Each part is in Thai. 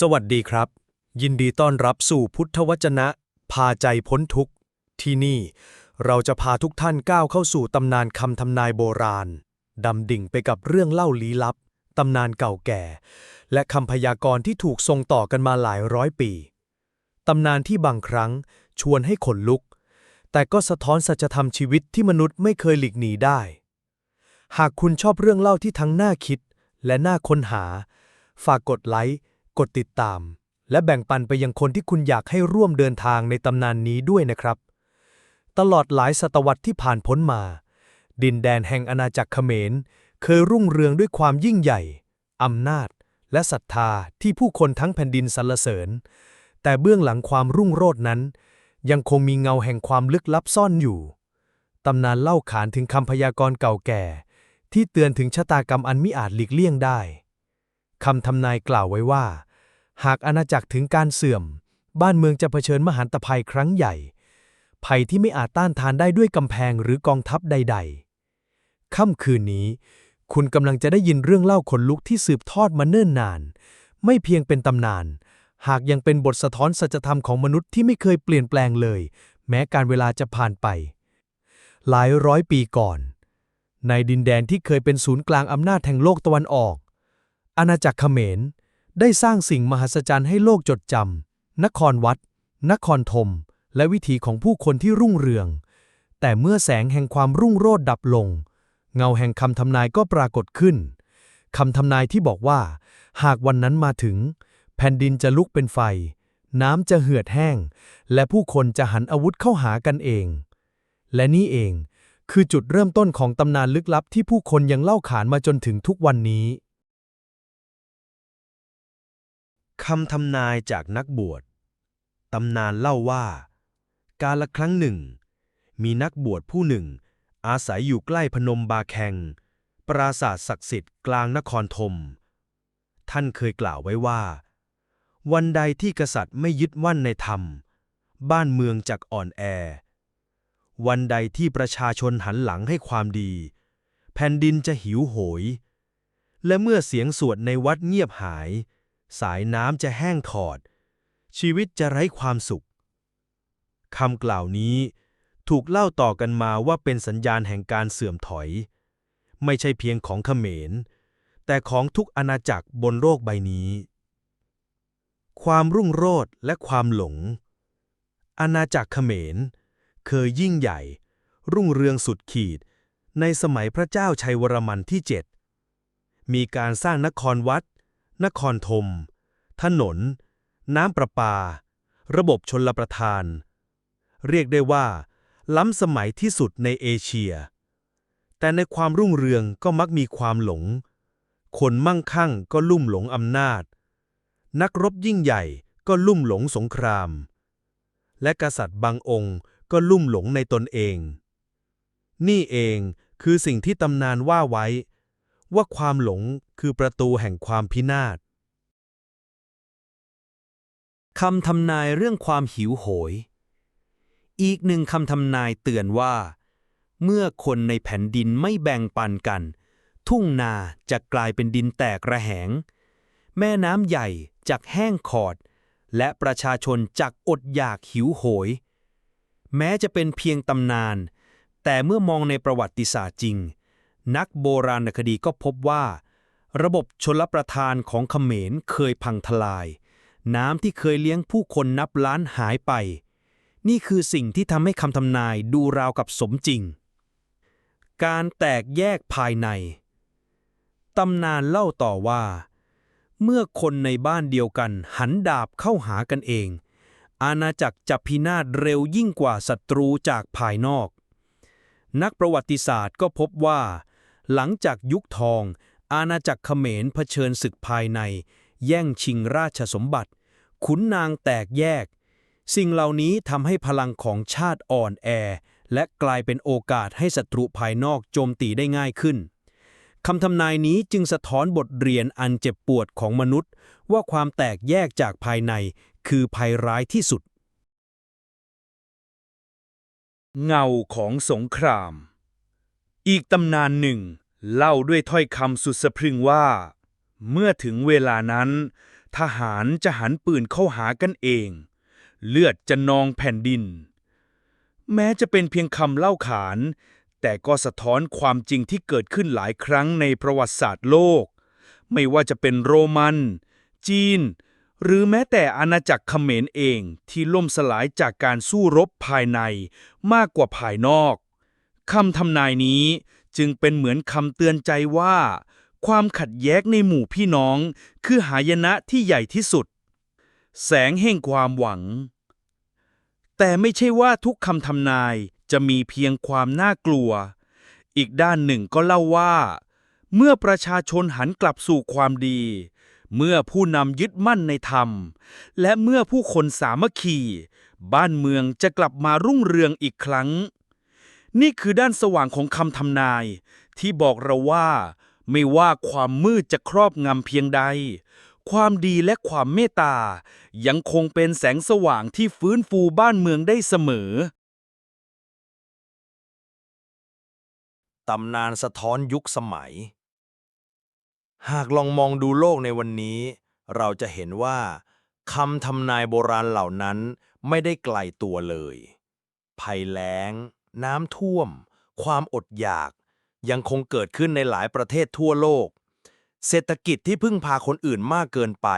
สวัสดีครับ ยินดีต้อนรับสู่พุทธวจนะ พาใจพ้นทุกข์ ที่นี่ เราจะพาทุกท่านก้าวเข้าสู่ตำนานคำทำนายโบราณ ดำดิ่งไปกับเรื่องเล่าลี้ลับ ตำนานเก่าแก่ และคำพยากรณ์ที่ถูกทรงต่อกันมาหลายร้อยปี ตำนานที่บางครั้งชวนให้ขนลุก แต่ก็สะท้อนสัจธรรมชีวิตที่มนุษย์ไม่เคยหลีกหนีได้ หากคุณชอบเรื่องเล่าที่ทั้งน่าคิด และน่าค้นหา ฝากกดไลค์ กดติดตาม และแบ่งปันไปยังคนที่คุณอยากให้ร่วมเดินทางในตำนานนี้ด้วยนะครับ ตลอดหลายศตวรรษที่ผ่านพ้นมา ดินแดนแห่งอาณาจักรเขมร เคยรุ่งเรืองด้วยความยิ่งใหญ่อำนาจ และศรัทธาที่ผู้คนทั้งแผ่นดินสรรเสริญ แต่เบื้องหลังความรุ่งโรจน์นั้น ยังคงมีเงาแห่งความลึกลับซ่อนอยู่ตำนานเล่าขานถึงคำพยากรณ์เก่าแก่ ที่เตือนถึงชะตากรรมอันมิอาจหลีกเลี่ยงได้ คำทำนายกล่าวไว้ว่า หากอาณาจักรถึงการเสื่อม บ้านเมืองจะเผชิญมหันตภัยครั้งใหญ่ ภัยที่ไม่อาจต้านทานได้ด้วยกำแพงหรือกองทัพใด ๆ ค่ำคืนนี้ คุณกำลังจะได้ยินเรื่องเล่าขนลุกที่สืบทอดมาเนิ่นนาน ไม่เพียงเป็นตำนาน หากยังเป็นบทสะท้อนสัจธรรมของมนุษย์ที่ไม่เคยเปลี่ยนแปลงเลย แม้การเวลาจะผ่านไป หลายร้อยปีก่อน ในดินแดนที่เคยเป็นศูนย์กลางอำนาจแห่งโลกตะวันออก อาณาจักรเขมร ได้สร้างสิ่งมหัศจรรย์ให้โลกจดจำ นครวัด นครธม และวิถีของผู้คนที่รุ่งเรือง แต่เมื่อแสงแห่งความรุ่งโรจน์ดับลง เงาแห่งคำทำนายก็ปรากฏขึ้น คำทำนายที่บอกว่า หากวันนั้นมาถึง แผ่นดินจะลุกเป็นไฟ น้ำจะเหือดแห้ง และผู้คนจะหันอาวุธเข้าหากันเอง และนี่เอง คือจุดเริ่มต้นของตำนานลึกลับที่ผู้คนยังเล่าขานมาจนถึงทุกวันนี้ คำทำนายจากนักบวช ตำนานเล่าว่า กาลครั้งหนึ่ง มีนักบวชผู้หนึ่ง อาศัยอยู่ใกล้พนมบาแคงปราสาทศักดิ์สิทธิ์กลางนครธม ท่านเคยกล่าวไว้ว่า วันใดที่กษัตริย์ไม่ยึดมั่นในธรรม บ้านเมืองจักอ่อนแอ วันใดที่ประชาชนหันหลังให้ความดี แผ่นดินจะหิวโหย และเมื่อเสียงสวดในวัดเงียบหาย สายน้ำจะแห้งถอด ชีวิตจะไร้ความสุขคำกล่าวนี้ถูกเล่าต่อกันมาว่าเป็นสัญญาณแห่งการเสื่อมถอย ไม่ใช่เพียงของเขมร แต่ของทุกอาณาจักรบนโลกใบนี้ ความรุ่งโรจน์และความหลง อาณาจักรเขมร เคยยิ่งใหญ่ รุ่งเรืองสุดขีด ในสมัยพระเจ้าชัยวรมันที่เจ็ดมีการสร้างนครวัด นครธม ถนน น้ำประปา ระบบชนลประทาน เรียกได้ว่า ล้ำสมัยที่สุดในเอเชีย แต่ในความรุ่งเรืองก็มักมีความหลง คนมั่งคั่งก็ลุ่มหลงอำนาจ นักรบยิ่งใหญ่ก็ลุ่มหลงสงคราม และกษัตริย์บางองค์ก็ลุ่มหลงในตนเอง นี่เองคือสิ่งที่ตำนานว่าไว้ ว่าความหลงคือประตูแห่งความพินาศคำทำนายเรื่องความหิวโหย อีกหนึ่งคำทำนายเตือนว่า เมื่อคนในแผ่นดินไม่แบ่งปันกัน ทุ่งนาจะกลายเป็นดินแตกระแหง แม่น้ำใหญ่จักแห้งขอด และประชาชนจักอดอยากหิวโหย แม้จะเป็นเพียงตำนาน แต่เมื่อมองในประวัติศาสตร์จริง นักโบราณคดีก็พบว่า ระบบชลประทานของเขมรเคยพังทลาย น้ำที่เคยเลี้ยงผู้คนนับล้านหายไป นี่คือสิ่งที่ทำให้คำทำนายดูราวกับสมจริง การแตกแยกภายในตำนานเล่าต่อว่า เมื่อคนในบ้านเดียวกันหันดาบเข้าหากันเอง อาณาจักรจะพินาศเร็วยิ่งกว่าศัตรูจากภายนอก นักประวัติศาสตร์ก็พบว่า หลังจากยุคทอง อาณาจักรเขมรเผชิญศึกภายใน แย่งชิงราชสมบัติ ขุนนางแตกแยก สิ่งเหล่านี้ทำให้พลังของชาติอ่อนแอ และกลายเป็นโอกาสให้ศัตรูภายนอกโจมตีได้ง่ายขึ้นคำทำนายนี้จึงสะท้อนบทเรียนอันเจ็บปวดของมนุษย์ ว่าความแตกแยกจากภายในคือภัยร้ายที่สุด เงาของสงคราม อีกตำนานหนึ่ง เล่าด้วยถ้อยคำสุดสะพรึงว่า เมื่อถึงเวลานั้น ทหารจะหันปืนเข้าหากันเอง เลือดจะนองแผ่นดิน แม้จะเป็นเพียงคำเล่าขาน แต่ก็สะท้อนความจริงที่เกิดขึ้นหลายครั้งในประวัติศาสตร์โลก ไม่ว่าจะเป็นโรมัน จีน หรือแม้แต่อาณาจักรเขมรเองที่ล่มสลายจากการสู้รบภายในมากกว่าภายนอก คำทำนายนี้จึงเป็นเหมือนคำเตือนใจว่า ความขัดแย้งในหมู่พี่น้อง คือหายนะที่ใหญ่ที่สุด แสงแห่งความหวัง แต่ไม่ใช่ว่าทุกคำทำนายจะมีเพียงความน่ากลัว อีกด้านหนึ่งก็เล่าว่า เมื่อประชาชนหันกลับสู่ความดี เมื่อผู้นำยึดมั่นในธรรม และเมื่อผู้คนสามัคคี บ้านเมืองจะกลับมารุ่งเรืองอีกครั้ง นี่คือด้านสว่างของคำทำนาย ที่บอกเราว่า ไม่ว่าความมืดจะครอบงำเพียงใด ความดีและความเมตตา ยังคงเป็นแสงสว่างที่ฟื้นฟูบ้านเมืองได้เสมอ ตำนานสะท้อนยุคสมัย หากลองมองดูโลกในวันนี้ เราจะเห็นว่าคำทำนายโบราณเหล่านั้นไม่ได้ไกลตัวเลย ภัยแล้ง น้ำท่วม ความอดอยาก ยังคงเกิดขึ้นในหลายประเทศทั่วโลก เศรษฐกิจที่พึ่งพาคนอื่นมากเกินไป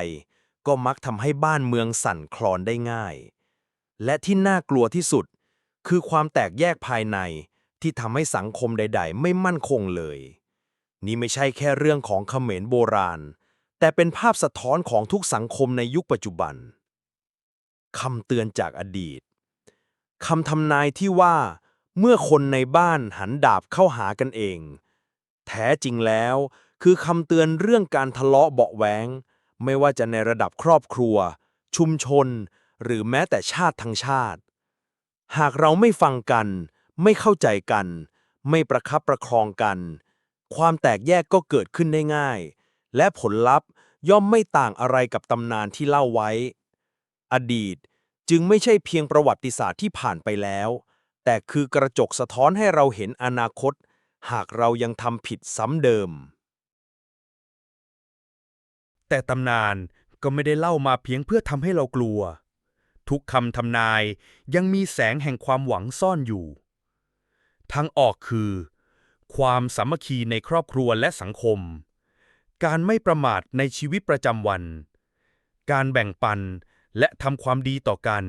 ก็มักทำให้บ้านเมืองสั่นคลอนได้ง่าย และที่น่ากลัวที่สุด คือความแตกแยกภายในที่ทำให้สังคมใด ๆ ไม่มั่นคงเลย นี่ไม่ใช่แค่เรื่องของเขมรโบราณ แต่เป็นภาพสะท้อนของทุกสังคมในยุคปัจจุบันคำเตือนจากอดีตคำทำนายที่ว่า เมื่อคนในบ้านหันดาบเข้าหากันเอง แท้จริงแล้ว คือคำเตือนเรื่องการทะเลาะเบาะแว้งไม่ว่าจะในระดับครอบครัว ชุมชน หรือแม้แต่ชาติทั้งชาติ หากเราไม่ฟังกัน ไม่เข้าใจกัน ไม่ประคับประคองกัน ความแตกแยกก็เกิดขึ้นได้ง่าย และผลลัพธ์ย่อมไม่ต่างอะไรกับตำนานที่เล่าไว้ อดีตจึงไม่ใช่เพียงประวัติศาสตร์ที่ผ่านไปแล้ว แต่คือกระจกสะท้อนให้เราเห็นอนาคต หากเรายังทำผิดซ้ำเดิม แต่ตำนานก็ไม่ได้เล่ามาเพียงเพื่อทำให้เรากลัว ทุกคำทำนายยังมีแสงแห่งความหวังซ่อนอยู่ ทางออกคือ ความสามัคคีในครอบครัวและสังคม การไม่ประมาทในชีวิตประจำวัน การแบ่งปันและทำความดีต่อกัน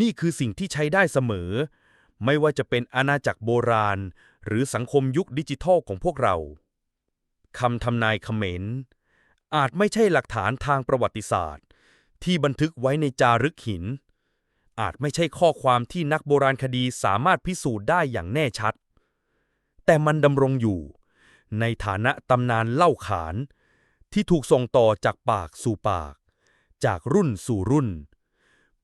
นี่คือสิ่งที่ใช้ได้เสมอ ไม่ว่าจะเป็นอาณาจักรโบราณ หรือสังคมยุคดิจิทัลของพวกเราคำทำนายเขมรอาจไม่ใช่หลักฐานทางประวัติศาสตร์ ที่บันทึกไว้ในจารึกหิน อาจไม่ใช่ข้อความที่นักโบราณคดีสามารถพิสูจน์ได้อย่างแน่ชัด แต่มันดำรงอยู่ ในฐานะตำนานเล่าขาน ที่ถูกส่งต่อจากปากสู่ปาก จากรุ่นสู่รุ่น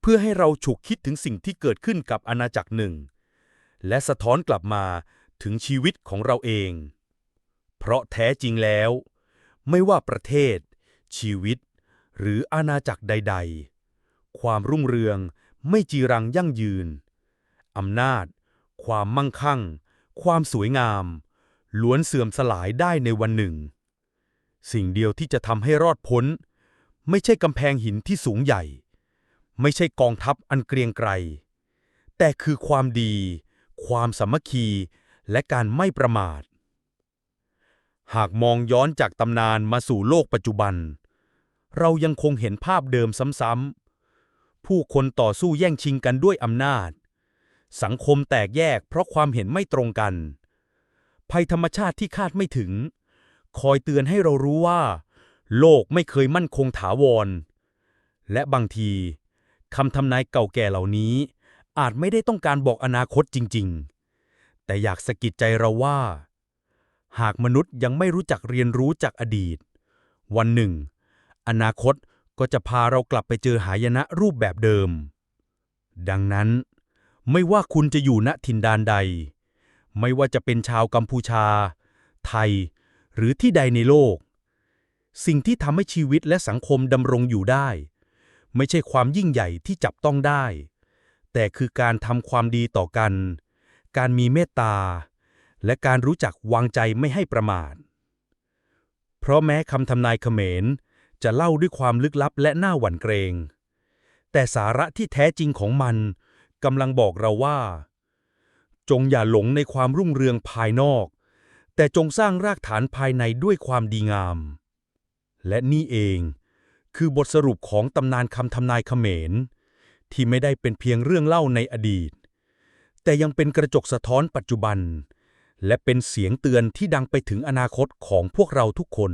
เพื่อให้เราฉุกคิดถึงสิ่งที่เกิดขึ้นกับอาณาจักรหนึ่ง และสะท้อนกลับมาถึงชีวิตของเราเอง เพราะแท้จริงแล้ว ไม่ว่าประเทศ ชีวิต หรืออาณาจักรใด ๆ ความรุ่งเรืองไม่จีรังยั่งยืน อำนาจ ความมั่งคั่ง ความสวยงาม ล้วนเสื่อมสลายได้ในวันหนึ่ง สิ่งเดียวที่จะทำให้รอดพ้น ไม่ใช่กำแพงหินที่สูงใหญ่ ไม่ใช่กองทัพอันเกรียงไกร แต่คือความดี ความสามัคคี และการไม่ประมาท หากมองย้อนจากตำนานมาสู่โลกปัจจุบัน เรายังคงเห็นภาพเดิมซ้ำๆ ผู้คนต่อสู้แย่งชิงกันด้วยอำนาจ สังคมแตกแยกเพราะความเห็นไม่ตรงกัน ภัยธรรมชาติที่คาดไม่ถึง คอยเตือนให้เรารู้ว่า โลกไม่เคยมั่นคงถาวร และบางที คำทำนายเก่าแก่เหล่านี้ อาจไม่ได้ต้องการบอกอนาคตจริง ๆ แต่อยากสะกิดใจเราว่า หากมนุษย์ยังไม่รู้จักเรียนรู้จากอดีต วันหนึ่ง อนาคตก็จะพาเรากลับไปเจอหายนะรูปแบบเดิม ดังนั้น ไม่ว่าคุณจะอยู่ณถิ่นดานใด ไม่ว่าจะเป็นชาวกัมพูชา ไทย หรือที่ใดในโลก สิ่งที่ทำให้ชีวิตและสังคมดำรงอยู่ได้ ไม่ใช่ความยิ่งใหญ่ที่จับต้องได้ แต่คือการทำความดีต่อกัน การมีเมตตา และการรู้จักวางใจไม่ให้ประมาท เพราะแม้คำทำนายเขมร จะเล่าด้วยความลึกลับและน่าหวั่นเกรง แต่สาระที่แท้จริงของมันกำลังบอกเราว่า จงอย่าหลงในความรุ่งเรืองภายนอก แต่จงสร้างรากฐานภายในด้วยความดีงาม และนี่เอง คือบทสรุปของตำนานคำทำนายเขมร ที่ไม่ได้เป็นเพียงเรื่องเล่าในอดีต แต่ยังเป็นกระจกสะท้อนปัจจุบัน และเป็นเสียงเตือนที่ดังไปถึงอนาคตของพวกเราทุกคน